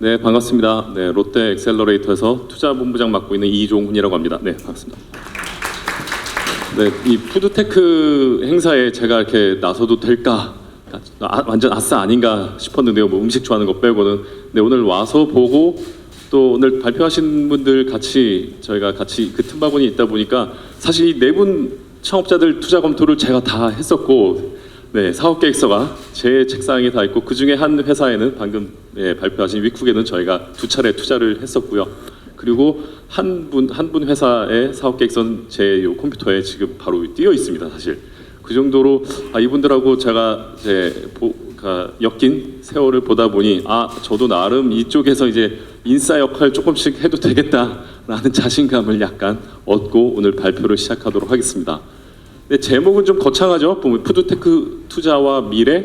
네 반갑습니다. 네 롯데 엑셀러레이터에서 투자 본부장 맡고 있는 이종훈이라고 합니다. 네 반갑습니다. 네 이 푸드테크 행사에 제가 이렇게 나서도 될까? 아, 완전 아싸 아닌가 싶었는데요. 뭐 음식 좋아하는 거 빼고는. 네 오늘 와서 보고 또 오늘 발표하신 분들 같이 저희가 같이 그 틈바구니 있다 보니까 사실 이 네 분 창업자들 투자 검토를 제가 다 했었고 네, 사업 계획서가 제 책상에 다 있고 그 중에 한 회사에는 방금 네, 발표하신 위쿡에는 저희가 두 차례 투자를 했었고요. 그리고 한 분 한 분 회사의 사업 계획서는 제 요 컴퓨터에 지금 바로 띄어 있습니다. 사실 그 정도로 아, 이분들하고 제가 이제 보, 가, 엮인 세월을 보다 보니 아 저도 나름 이쪽에서 이제 인싸 역할 조금씩 해도 되겠다라는 자신감을 약간 얻고 오늘 발표를 시작하도록 하겠습니다. 네, 제목은 좀 거창하죠. 보면 푸드테크 투자와 미래.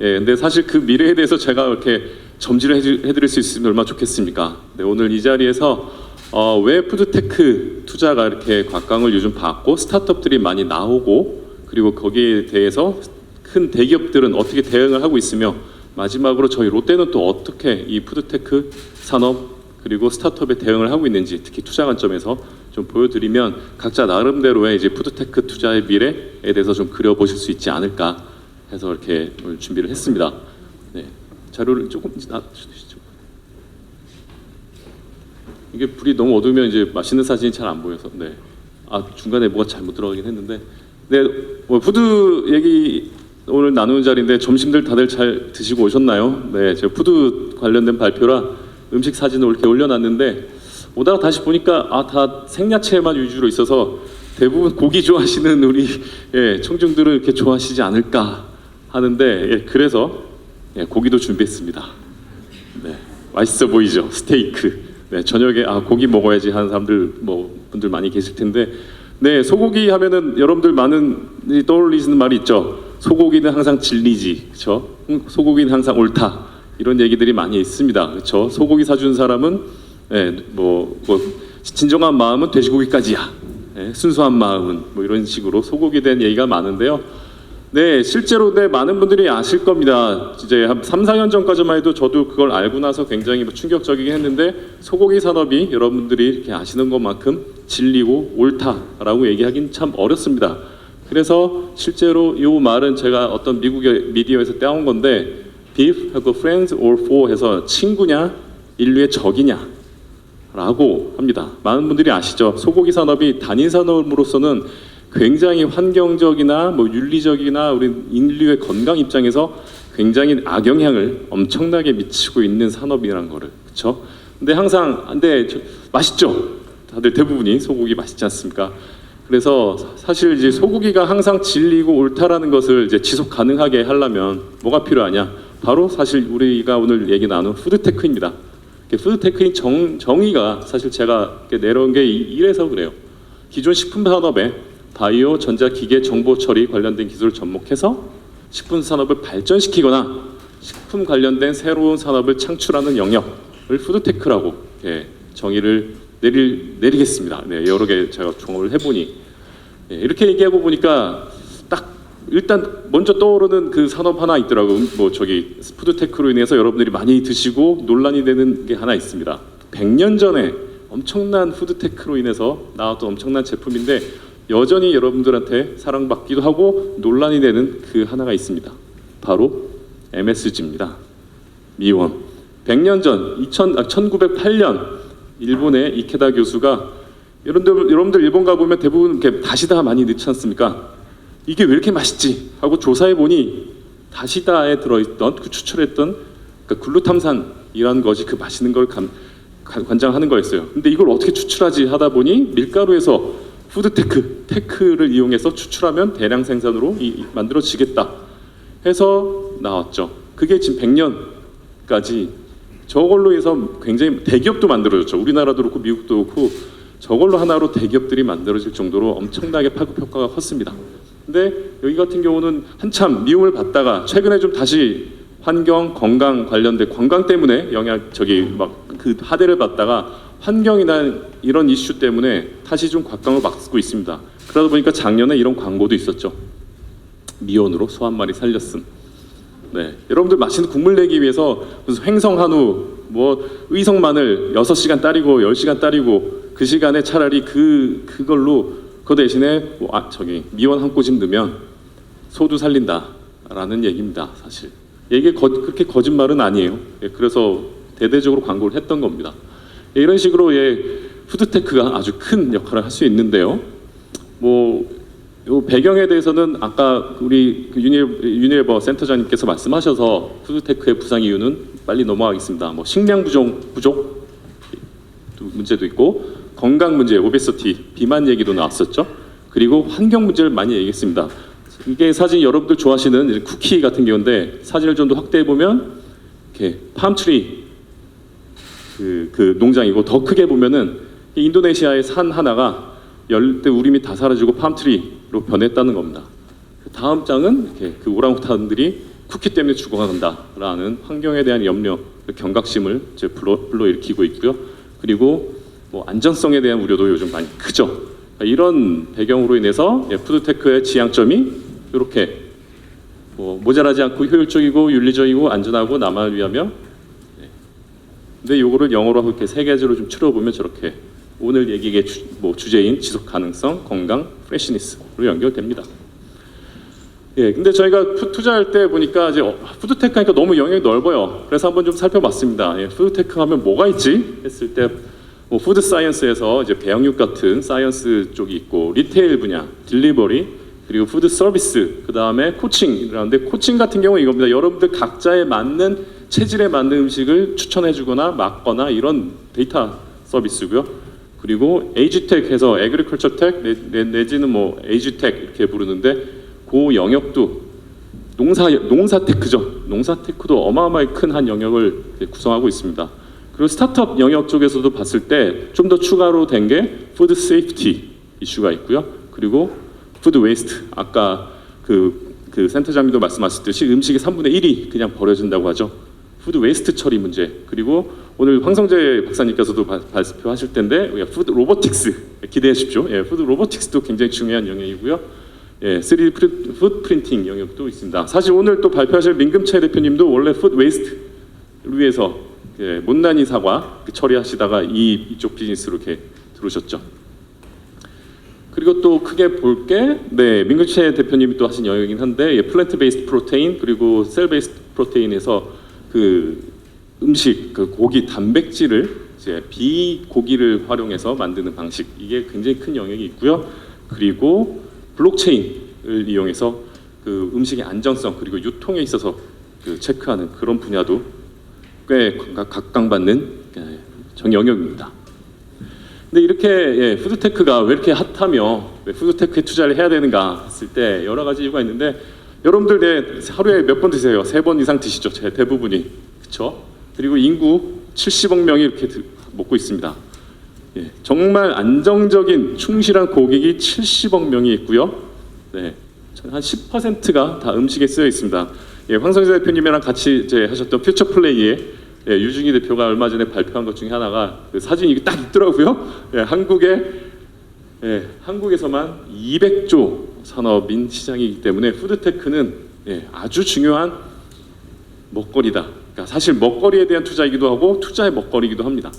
예, 근데 사실 그 미래에 대해서 제가 이렇게 점지를 해드릴 수 있으면 얼마나 좋겠습니까? 네, 오늘 이 자리에서 어, 왜 푸드테크 투자가 이렇게 곽광을 요즘 받고 스타트업들이 많이 나오고 그리고 거기에 대해서 큰 대기업들은 어떻게 대응을 하고 있으며 마지막으로 저희 롯데는 또 어떻게 이 푸드테크 산업 그리고 스타트업에 대응을 하고 있는지 특히 투자 관점에서 좀 보여드리면 각자 나름대로의 이제 푸드테크 투자의 미래에 대해서 좀 그려보실 수 있지 않을까 해서 이렇게 오늘 준비를 했습니다. 네, 자료를 조금 놔주시죠. 이게 불이 너무 어두우면 이제 맛있는 사진이 잘 안 보여서 네. 아 중간에 뭐가 잘못 들어가긴 했는데 네, 뭐 푸드 얘기 오늘 나누는 자리인데 점심들 다들 잘 드시고 오셨나요? 네, 제가 푸드 관련된 발표라 음식 사진을 이렇게 올려놨는데 오다가 다시 보니까 아 다 생야채만 위주로 있어서 대부분 고기 좋아하시는 우리 예, 청중들은 이렇게 좋아하시지 않을까 하는데 예, 그래서 예, 고기도 준비했습니다. 네, 맛있어 보이죠? 스테이크. 네, 저녁에 아 고기 먹어야지 하는 사람들 뭐 분들 많이 계실 텐데, 네 소고기 하면은 여러분들 많은 이 떠올리시는 말이 있죠. 소고기는 항상 진리지, 그렇죠? 소고기는 항상 옳다 이런 얘기들이 많이 있습니다, 그렇죠? 소고기 사준 사람은 네, 뭐, 뭐 진정한 마음은 돼지고기까지야. 네, 순수한 마음은 뭐 이런 식으로 소고기에 대한 얘기가 많은데요. 네, 실제로 네 많은 분들이 아실 겁니다. 이제 한 3, 4년 전까지만 해도 저도 그걸 알고 나서 굉장히 뭐 충격적이긴 했는데 소고기 산업이 여러분들이 이렇게 아시는 것만큼 진리고 옳다라고 얘기하긴 참 어렵습니다. 그래서 실제로 이 말은 제가 어떤 미국의 미디어에서 떼온 건데 beef 하고 friends or foe 해서 친구냐 인류의 적이냐 라고 합니다. 많은 분들이 아시죠? 소고기 산업이 단일 산업으로서는 굉장히 환경적이나 뭐 윤리적이나 우리 인류의 건강 입장에서 굉장히 악영향을 엄청나게 미치고 있는 산업이라는 거를 그렇죠? 근데 항상 근데 저- 맛있죠? 다들 대부분이 소고기 맛있지 않습니까? 그래서 사실 이제 소고기가 항상 진리고 옳다라는 것을 이제 지속 가능하게 하려면 뭐가 필요하냐? 바로 사실 우리가 오늘 얘기 나눈 푸드테크입니다. 푸드테크인 정, 정의가 사실 제가 내려온 게 이- 이래서 그래요. 기존 식품 산업에 바이오, 전자, 기계, 정보 처리 관련된 기술을 접목해서 식품 산업을 발전시키거나 식품 관련된 새로운 산업을 창출하는 영역을 푸드테크라고 예, 정의를 내릴, 내리겠습니다. 네, 여러 개 제가 종합을 해보니 예, 이렇게 얘기하고 보니까 딱 일단 먼저 떠오르는 그 산업 하나 있더라고. 뭐 저기 푸드테크로 인해서 여러분들이 많이 드시고 논란이 되는 게 하나 있습니다. 100년 전에 엄청난 푸드테크로 인해서 나왔던 엄청난 제품인데 여전히 여러분들한테 사랑받기도 하고 논란이 되는 그 하나가 있습니다. 바로 MSG입니다. 미원. 100년 전 2000, 아, 1908년 일본의 이케다 교수가 여러분들 여러분들 일본 가 보면 대부분 이렇게 다시다 많이 넣지 않습니까? 이게 왜 이렇게 맛있지? 하고 조사해 보니 다시다에 들어있던 그 추출했던 그 글루탐산이라는 것이 그 맛있는 걸 감- 관- 관장하는 거였어요. 근데 이걸 어떻게 추출하지 하다 보니 밀가루에서 푸드테크 테크를 이용해서 추출하면 대량 생산으로 이- 이- 만들어지겠다 해서 나왔죠. 그게 지금 100년까지 저걸로 해서 굉장히 대기업도 만들어졌죠. 우리나라도 그렇고 미국도 그렇고 저걸로 하나로 대기업들이 만들어질 정도로 엄청나게 파급 효과가 컸습니다. 근데 여기 같은 경우는 한참 미움을 받다가 최근에 좀 다시 환경 건강 관련된 관광 때문에 영향 저기 막 그 하대를 받다가 환경이나 이런 이슈 때문에 다시 좀 곽강을 막고 있습니다. 그러다 보니까 작년에 이런 광고도 있었죠. 미온으로 소 한 마리 살렸음. 네, 여러분들 맛있는 국물 내기 위해서 무슨 횡성 한우 뭐 의성만을 6시간 따리고 10시간 따리고 그 시간에 차라리 그 그걸로 그 대신에 뭐, 아 저기 미원 한 꼬집 넣으면 소도 살린다라는 얘기입니다. 사실 이게 거, 그렇게 거짓말은 아니에요. 예, 그래서 대대적으로 광고를 했던 겁니다. 예, 이런 식으로 예, 푸드테크가 아주 큰 역할을 할 수 있는데요. 뭐요 배경에 대해서는 아까 우리 그 유니버, 센터장님께서 말씀하셔서 푸드테크의 부상 이유는 빨리 넘어가겠습니다. 뭐 식량 부족 부족 또 문제도 있고 건강 문제, 오베서티, 비만 얘기도 나왔었죠. 그리고 환경 문제를 많이 얘기했습니다. 이게 사진 여러분들 좋아하시는 쿠키 같은 경우인데 사진을 좀 더 확대해 보면 이렇게 팜트리 그, 그 농장이고 더 크게 보면은 이 인도네시아의 산 하나가 열대 우림이 다 사라지고 팜트리로 변했다는 겁니다. 그 다음 장은 이렇게 그 오랑우탄들이 쿠키 때문에 죽어간다라는 환경에 대한 염려, 그 경각심을 이제 불러, 불러일으키고 있고요. 그리고 뭐 안전성에 대한 우려도 요즘 많이 크죠. 이런 배경으로 인해서 예, 푸드테크의 지향점이 이렇게 뭐 모자라지 않고 효율적이고 윤리적이고 안전하고 남을 위하며 근데 요거를 영어로 이렇게 세 가지로 좀 추려보면 저렇게 오늘 얘기의 주, 뭐 주제인 지속 가능성, 건강, 프레시니스로 연결됩니다. 예, 근데 저희가 푸- 투자할 때 보니까 이제 어, 푸드테크 하니까 너무 영역이 넓어요. 그래서 한번 좀 살펴봤습니다. 예, 푸드테크 하면 뭐가 있지? 했을 때 뭐 푸드 사이언스에서 이제 배양육 같은 사이언스 쪽이 있고 리테일 분야, 딜리버리, 그리고 푸드 서비스, 그 다음에 코칭이라는데 코칭 같은 경우 이겁니다. 여러분들 각자에 맞는 체질에 맞는 음식을 추천해주거나 막거나 이런 데이터 서비스고요. 그리고 에이지텍해서 에그리컬처텍 내, 내지는 뭐 에이지텍 이렇게 부르는데 그 영역도 농사 농사테크죠. 농사테크도 어마어마하게 큰한 영역을 구성하고 있습니다. 그리고 스타트업 영역 쪽에서도 봤을 때 좀 더 추가로 된 게 푸드 세이프티 이슈가 있고요. 그리고 푸드 웨이스트 아까 그, 그 센터장님도 말씀하셨듯이 음식의 3분의 1이 그냥 버려진다고 하죠. 푸드 웨이스트 처리 문제 그리고 오늘 황성재 박사님께서도 바- 발표하실 텐데 푸드 로보틱스 기대해 주십시오. 예, 푸드 로보틱스도 굉장히 중요한 영역이고요. 예, 3D 프린, 푸드 프린팅 영역도 있습니다. 사실 오늘 또 발표하실 민금채 대표님도 원래 푸드 웨이스트를 위해서 예, 못난이 사과 그 처리하시다가 이 이쪽 비즈니스로 이렇게 들어오셨죠. 그리고 또 크게 볼게 네, 민금채 대표님이 또 하신 영역이긴 한데 예, 플랜트 베이스드 프로테인 그리고 셀 베이스드 프로테인에서 그 음식 그 고기 단백질을 이제 비고기를 활용해서 만드는 방식 이게 굉장히 큰 영역이 있고요. 그리고 블록체인을 이용해서 그 음식의 안전성 그리고 유통에 있어서 그 체크하는 그런 분야도 꽤 각광받는 예, 정 영역입니다. 근데 이렇게 예, 푸드테크가 왜 이렇게 핫하며 왜 푸드테크에 투자를 해야 되는가 했을 때 여러 가지 이유가 있는데 여러분들 네, 하루에 몇 번 드세요? 세 번 이상 드시죠? 제 대부분이 그렇죠? 그리고 인구 70억 명이 이렇게 드- 먹고 있습니다. 예, 정말 안정적인 충실한 고객이 70억 명이 있고요. 네, 한 10%가 다 음식에 쓰여 있습니다. 예, 황성재 대표님이랑 같이 이제 하셨던 퓨처 플레이에 예, 유중희 대표가 얼마 전에 발표한 것 중에 하나가 그 사진이 딱 있더라고요. 예, 한국에 예, 한국에서만 200조 산업인 시장이기 때문에 푸드테크는 예, 아주 중요한 먹거리다. 그러니까 사실 먹거리에 대한 투자이기도 하고 투자의 먹거리이기도 합니다.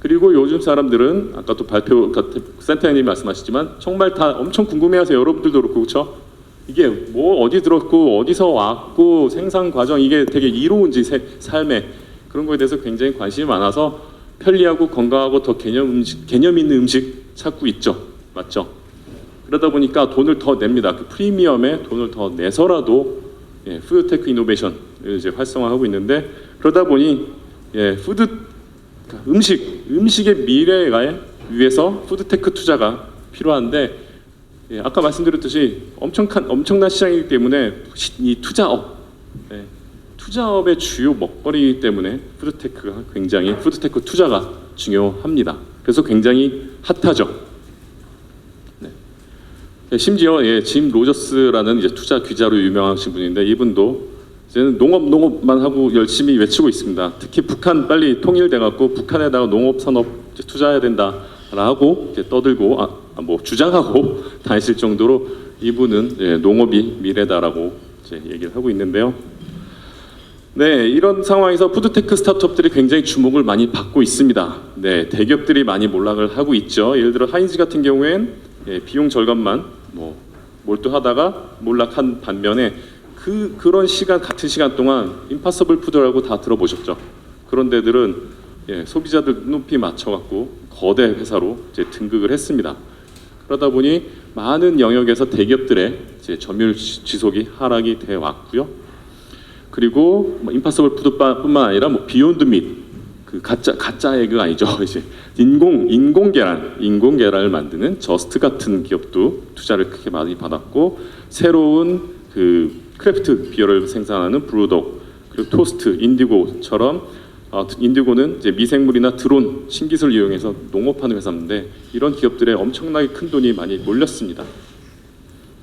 그리고 요즘 사람들은 아까 또 발표 센터장님이 말씀하셨지만 정말 다 엄청 궁금해하세요. 여러분들도 그렇고 그렇죠? 이게 뭐 어디 들었고 어디서 왔고 생산 과정 이게 되게 이로운지 세- 삶에 그런 거에 대해서 굉장히 관심이 많아서 편리하고 건강하고 더 개념 음식 개념 있는 음식 찾고 있죠. 맞죠? 그러다 보니까 돈을 더 냅니다. 그 프리미엄에 돈을 더 내서라도 예, 푸드테크 이노베이션을 이제 활성화하고 있는데 그러다 보니 예, 푸드 그러니까 음식 음식의 미래에 위해서 푸드테크 투자가 필요한데 예, 아까 말씀드렸듯이 엄청난 엄청난 시장이기 때문에 시- 이 투자업 예, 투자업의 주요 먹거리이기 때문에 푸드테크가 굉장히 푸드테크 투자가 중요합니다. 그래서 굉장히 핫하죠. 예, 심지어 예, 짐 로저스라는 이제 투자 귀자로 유명하신 분인데 이분도 이제는 농업 농업만 하고 열심히 외치고 있습니다. 특히 북한 빨리 통일돼 갖고 북한에다가 농업 산업 투자해야 된다라고 떠들고 아, 아, 뭐 주장하고 다니실 정도로 이분은 예, 농업이 미래다라고 이제 얘기를 하고 있는데요. 네, 이런 상황에서 푸드테크 스타트업들이 굉장히 주목을 많이 받고 있습니다. 네, 대기업들이 많이 몰락을 하고 있죠. 예를 들어 하인즈 같은 경우엔 예, 비용 절감만 뭐 몰두하다가 몰락한 반면에 그 그런 시간 같은 시간 동안 임파서블 푸드라고 다 들어보셨죠? 그런 데들은 예, 소비자들 눈높이 맞춰갖고 거대 회사로 이제 등극을 했습니다. 그러다 보니 많은 영역에서 대기업들의 점유율 지- 지속이 하락이 돼 왔고요. 그리고 뭐 임파서블 푸드뿐만 아니라 뭐 비욘드 밋그 가짜 가짜 에그 아니죠 이제 인공 인공 계란 인공 계란을 만드는 저스트 같은 기업도 투자를 크게 많이 받았고 새로운 그 크래프트 비어를 생산하는 브루독 그리고 토스트 인디고처럼 어, 인디고는 이제 미생물이나 드론 신기술 이용해서 농업하는 회사인데 이런 기업들에 엄청나게 큰 돈이 많이 몰렸습니다.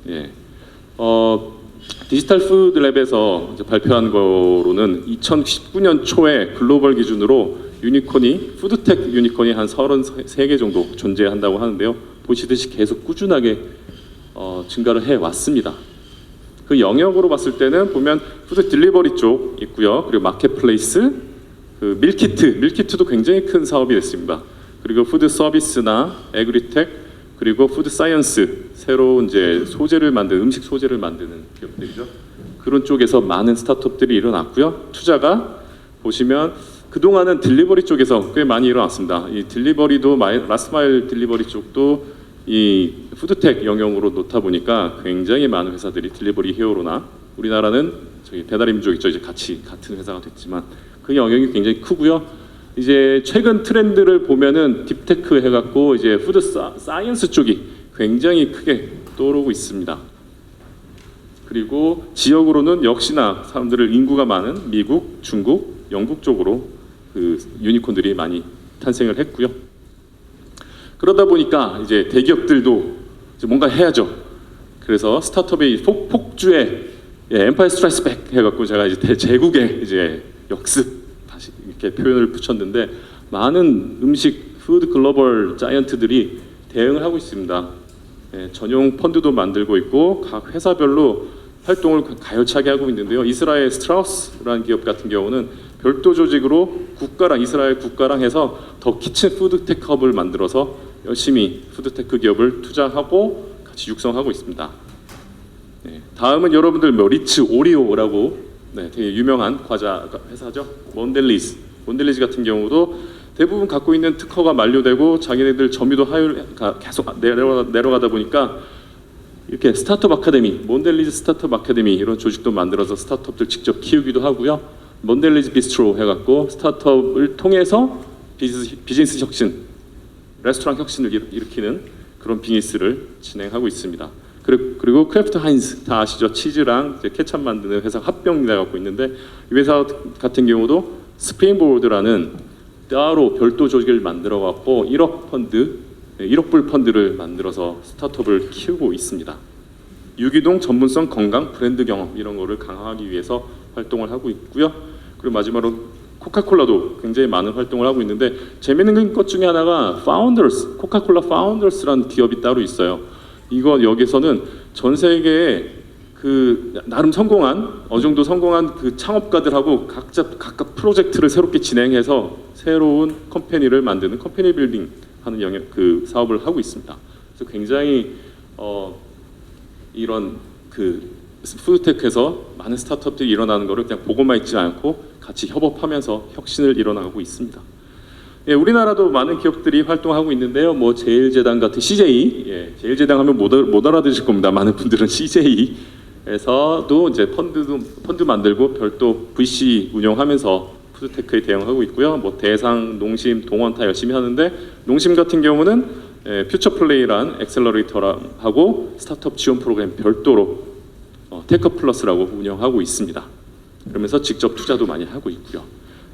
예. 어, 디지털 푸드랩에서 발표한 거로는 2019년 초에 글로벌 기준으로 유니콘이 푸드텍 유니콘이 한 33개 정도 존재한다고 하는데요. 보시듯이 계속 꾸준하게 어, 증가를 해 왔습니다. 그 영역으로 봤을 때는 보면 푸드 딜리버리 쪽 있고요. 그리고 마켓플레이스, 그 밀키트, 밀키트도 굉장히 큰 사업이 됐습니다. 그리고 푸드 서비스나 에그리텍 그리고 푸드 사이언스 새로운 이제 소재를 만드는 음식 소재를 만드는 기업들이죠. 그런 쪽에서 많은 스타트업들이 일어났고요. 투자가 보시면 그동안은 딜리버리 쪽에서 꽤 많이 일어났습니다. 이 딜리버리도 마이, 라스마일 딜리버리 쪽도 이 푸드텍 영역으로 놓다 보니까 굉장히 많은 회사들이 딜리버리 히어로나 우리나라는 저기 배달임족 있죠. 이제 같이 같은 회사가 됐지만 그 영역이 굉장히 크고요. 이제 최근 트렌드를 보면은 딥테크 해갖고 이제 푸드 사, 사이언스 쪽이 굉장히 크게 떠오르고 있습니다. 그리고 지역으로는 역시나 사람들을 인구가 많은 미국, 중국, 영국 쪽으로 그 유니콘들이 많이 탄생을 했고요. 그러다 보니까 이제 대기업들도 이제 뭔가 해야죠. 그래서 스타트업의 폭, 폭주에 예, 엠파이어 스트라이스 백 해갖고 제가 이제 대제국의 이제 역습 다시 이렇게 표현을 붙였는데 많은 음식 푸드 글로벌 자이언트들이 대응을 하고 있습니다. 예, 전용 펀드도 만들고 있고 각 회사별로 활동을 가- 가열차게 하고 있는데요. 이스라엘 스트라우스라는 기업 같은 경우는 별도 조직으로 국가랑 이스라엘 국가랑 해서 더 키친 푸드테크 헙을 만들어서 열심히 푸드테크 기업을 투자하고 같이 육성하고 있습니다. 네, 다음은 여러분들 뭐 리츠 오리오라고 네, 되게 유명한 과자 회사죠. 몬델리즈. 몬델리즈 같은 경우도 대부분 갖고 있는 특허가 만료되고 자기네들 점유도 하율 가- 계속 내려가, 내려가다 보니까 이렇게 스타트업 아카데미, 몬델리즈 스타트업 아카데미 이런 조직도 만들어서 스타트업들 직접 키우기도 하고요. 몬델리즈 비스트로 해갖고 스타트업을 통해서 비즈니스, 비즈니스 혁신, 레스토랑 혁신을 일- 일으키는 그런 비즈니스를 진행하고 있습니다. 그리고, 크래프트 하인즈 다 아시죠? 치즈랑 케찹 만드는 회사 합병돼 갖고 있는데 이 회사 같은 경우도 스프링보드라는 따로 별도 조직을 만들어 갖고 1억 펀드, 네, 1억 불 펀드를 만들어서 스타트업을 키우고 있습니다. 유기동 전문성 건강 브랜드 경험 이런 거를 강화하기 위해서 활동을 하고 있고요. 그리고 마지막으로 코카콜라도 굉장히 많은 활동을 하고 있는데 재밌는 것 중에 하나가 파운더스 코카콜라 파운더스라는 기업이 따로 있어요. 이거 여기서는 전 세계에 그 나름 성공한 어느 정도 성공한 그 창업가들하고 각자 각각 프로젝트를 새롭게 진행해서 새로운 컴퍼니를 만드는 컴퍼니 빌딩 하는 영역 그 사업을 하고 있습니다. 그래서 굉장히 어 이런 그 푸드테크에서 많은 스타트업들이 일어나는 것을 그냥 보고만 있지 않고 같이 협업하면서 혁신을 일어나고 있습니다. 예, 우리나라도 많은 기업들이 활동하고 있는데요. 뭐 제일재단 같은 CJ, 예, 제일재단 하면 못, 알- 못 알아들으실 겁니다. 많은 분들은 CJ에서도 이제 펀드도 펀드 만들고 별도 VC 운영하면서 푸드테크에 대응하고 있고요. 뭐 대상, 농심, 동원 다 열심히 하는데 농심 같은 경우는 예, 퓨처플레이란 엑셀러레이터하고 스타트업 지원 프로그램 별도로 어, 테크 플러스라고 운영하고 있습니다. 그러면서 직접 투자도 많이 하고 있고요.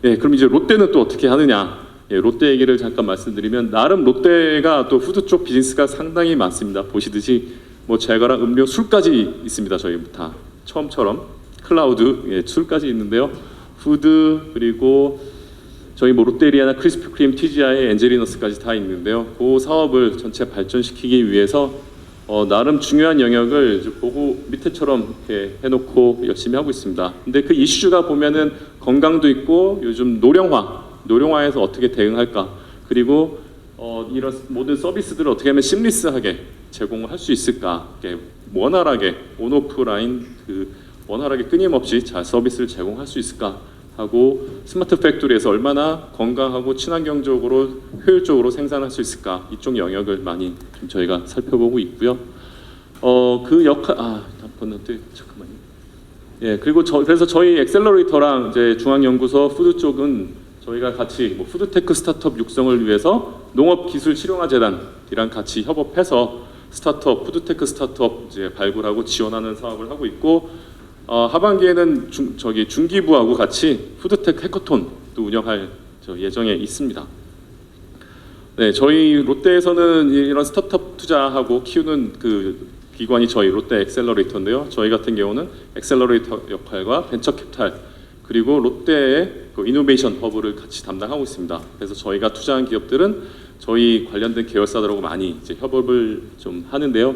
예, 그럼 이제 롯데는 또 어떻게 하느냐? 예, 롯데 얘기를 잠깐 말씀드리면 나름 롯데가 또 푸드 쪽 비즈니스가 상당히 많습니다. 보시듯이 뭐 제과랑 음료, 술까지 있습니다. 저희 다 처음처럼 클라우드 예, 술까지 있는데요. 푸드 그리고 저희 뭐 롯데리아나 크리스피 크림, TGI, 엔젤리너스까지 다 있는데요. 그 사업을 전체 발전시키기 위해서 어, 나름 중요한 영역을 좀 보고 밑에처럼 이렇게 해놓고 열심히 하고 있습니다. 근데 그 이슈가 보면은 건강도 있고 요즘 노령화, 노령화에서 어떻게 대응할까 그리고 어, 이런 모든 서비스들을 어떻게 하면 심리스하게 제공을 할 수 있을까 원활하게 온오프 라인 그 원활하게 끊임없이 잘 서비스를 제공할 수 있을까 하고 스마트 팩토리에서 얼마나 건강하고 친환경적으로 효율적으로 생산할 수 있을까 이쪽 영역을 많이 좀 저희가 살펴보고 있고요. 어 그 역할 아 어떻게 잠깐만요. 예 그리고 저 그래서 저희 엑셀러레이터랑 이제 중앙연구소 푸드 쪽은 저희가 같이 뭐 푸드테크 스타트업 육성을 위해서 농업기술실용화재단이랑 같이 협업해서 스타트업 푸드테크 스타트업 이제 발굴하고 지원하는 사업을 하고 있고 어, 하반기에는 중, 저기 중기부하고 같이 푸드테크 해커톤도 운영할 저 예정에 있습니다. 네, 저희 롯데에서는 이런 스타트업 투자하고 키우는 그 기관이 저희 롯데 엑셀러레이터인데요. 저희 같은 경우는 엑셀러레이터 역할과 벤처 캐피탈 그리고 롯데의 그 이노베이션 허브를 같이 담당하고 있습니다. 그래서 저희가 투자한 기업들은 저희 관련된 계열사들하고 많이 이제 협업을 좀 하는데요.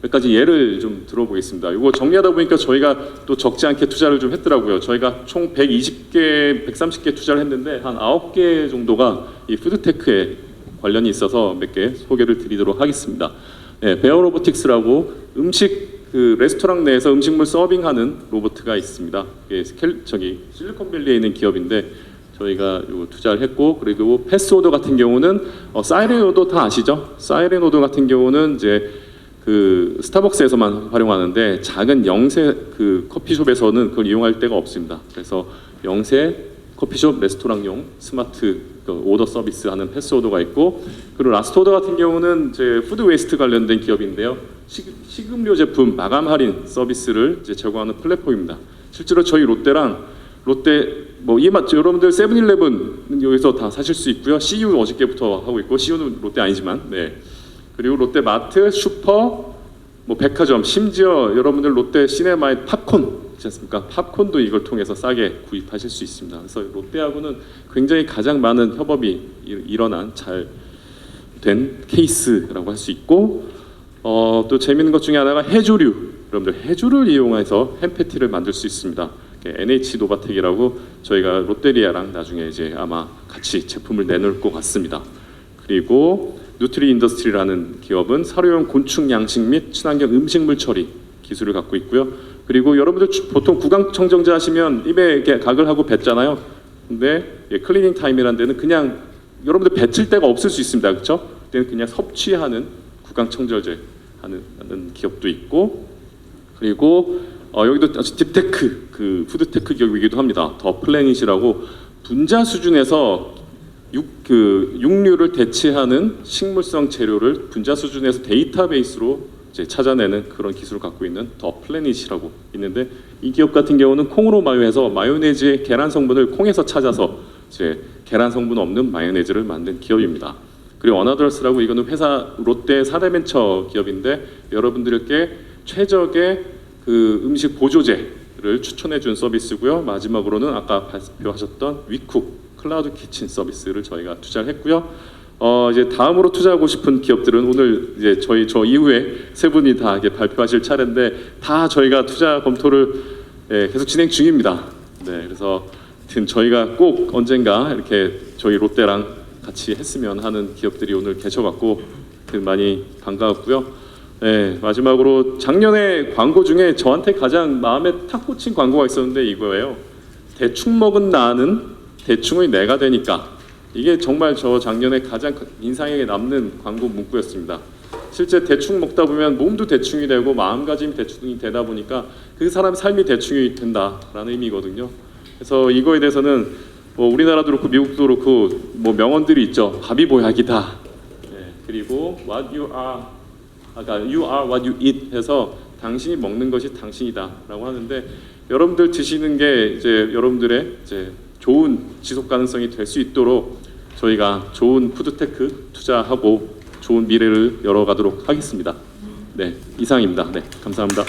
몇 가지 예를 좀 들어보겠습니다. 이거 정리하다 보니까 저희가 또 적지 않게 투자를 좀 했더라고요. 저희가 총 120개, 130개 투자를 했는데 한 9개 정도가 이 푸드테크에 관련이 있어서 몇 개 소개를 드리도록 하겠습니다. 네, 베어 로보틱스라고 음식 그 레스토랑 내에서 음식물 서빙하는 로봇가 있습니다. 이게 스켈, 저기 실리콘밸리에 있는 기업인데 저희가 요 투자를 했고 그리고 패스오더 같은 경우는 어, 사이렌 오더 다 아시죠? 사이렌 오더 같은 경우는 이제 그 스타벅스에서만 활용하는데 작은 영세 그 커피숍에서는 그걸 이용할 데가 없습니다. 그래서 영세 커피숍 레스토랑용 스마트 그 오더 서비스 하는 패스 오더가 있고 그리고 라스트 오더 같은 경우는 이제 푸드 웨이스트 관련된 기업인데요. 식, 식음료 제품 마감 할인 서비스를 이제 제공하는 플랫폼입니다. 실제로 저희 롯데랑 롯데 뭐 이마 여러분들 세븐일레븐 여기서 다 사실 수 있고요. CU 어저께부터 하고 있고 CU는 롯데 아니지만 네. 그리고 롯데 마트, 슈퍼, 뭐 백화점, 심지어 여러분들 롯데 시네마의 팝콘 있지 않습니까? 팝콘도 이걸 통해서 싸게 구입하실 수 있습니다. 그래서 롯데하고는 굉장히 가장 많은 협업이 일- 일어난 잘 된 케이스라고 할 수 있고 어, 또 재밌는 것 중에 하나가 해조류 여러분들 해조를 이용해서 햄패티를 만들 수 있습니다. NH 노바텍이라고 저희가 롯데리아랑 나중에 이제 아마 같이 제품을 내놓을 것 같습니다. 그리고 누트리 인더스트리라는 기업은 사료용 곤충 양식 및 친환경 음식물 처리 기술을 갖고 있고요. 그리고 여러분들 주- 보통 구강 청정제 하시면 입에 이렇게 각을 하고 뱉잖아요. 근데 예, 클리닝 타임이라는 데는 그냥 여러분들 뱉을 데가 없을 수 있습니다. 그렇죠? 그때는 그냥 섭취하는 구강 청정제 하는, 기업도 있고 그리고 어, 여기도 딥테크 그 푸드테크 기업이기도 합니다. 더 플래닛이라고 분자 수준에서 육, 그 육류를 대체하는 식물성 재료를 분자 수준에서 데이터베이스로 이제 찾아내는 그런 기술을 갖고 있는 더 플래닛이라고 있는데 이 기업 같은 경우는 콩으로 마요해서 마요네즈의 계란 성분을 콩에서 찾아서 이제 계란 성분 없는 마요네즈를 만든 기업입니다. 그리고 어나더스라고 이거는 회사 롯데 사대벤처 기업인데 여러분들께 최적의 그 음식 보조제를 추천해 준 서비스고요. 마지막으로는 아까 발표하셨던 위쿡 클라우드 키친 서비스를 저희가 투자를 했고요. 어 이제 다음으로 투자하고 싶은 기업들은 오늘 이제 저희 저 이후에 세 분이 다 이게 발표하실 차례인데 다 저희가 투자 검토를 예, 계속 진행 중입니다. 네, 그래서 하여튼 저희가 꼭 언젠가 이렇게 저희 롯데랑 같이 했으면 하는 기업들이 오늘 계셔갖고 많이 반가웠고요. 네, 마지막으로 작년에 광고 중에 저한테 가장 마음에 탁 꽂힌 광고가 있었는데 이거예요. 대충 먹은 나는 대충의 내가 되니까 이게 정말 저 작년에 가장 인상에 남는 광고 문구였습니다. 실제 대충 먹다 보면 몸도 대충이 되고 마음가짐이 대충이 되다 보니까 그 사람 삶이 대충이 된다라는 의미거든요. 그래서 이거에 대해서는 뭐 우리나라도 그렇고 미국도 그렇고 뭐 명언들이 있죠. 밥이 보약이다. 네, 그리고 what you are 아까 you are what you eat 해서 당신이 먹는 것이 당신이다라고 하는데 여러분들 드시는 게 이제 여러분들의 이제 좋은 지속 가능성이 될 수 있도록 저희가 좋은 푸드테크 투자하고 좋은 미래를 열어가도록 하겠습니다. 네 이상입니다. 네 감사합니다.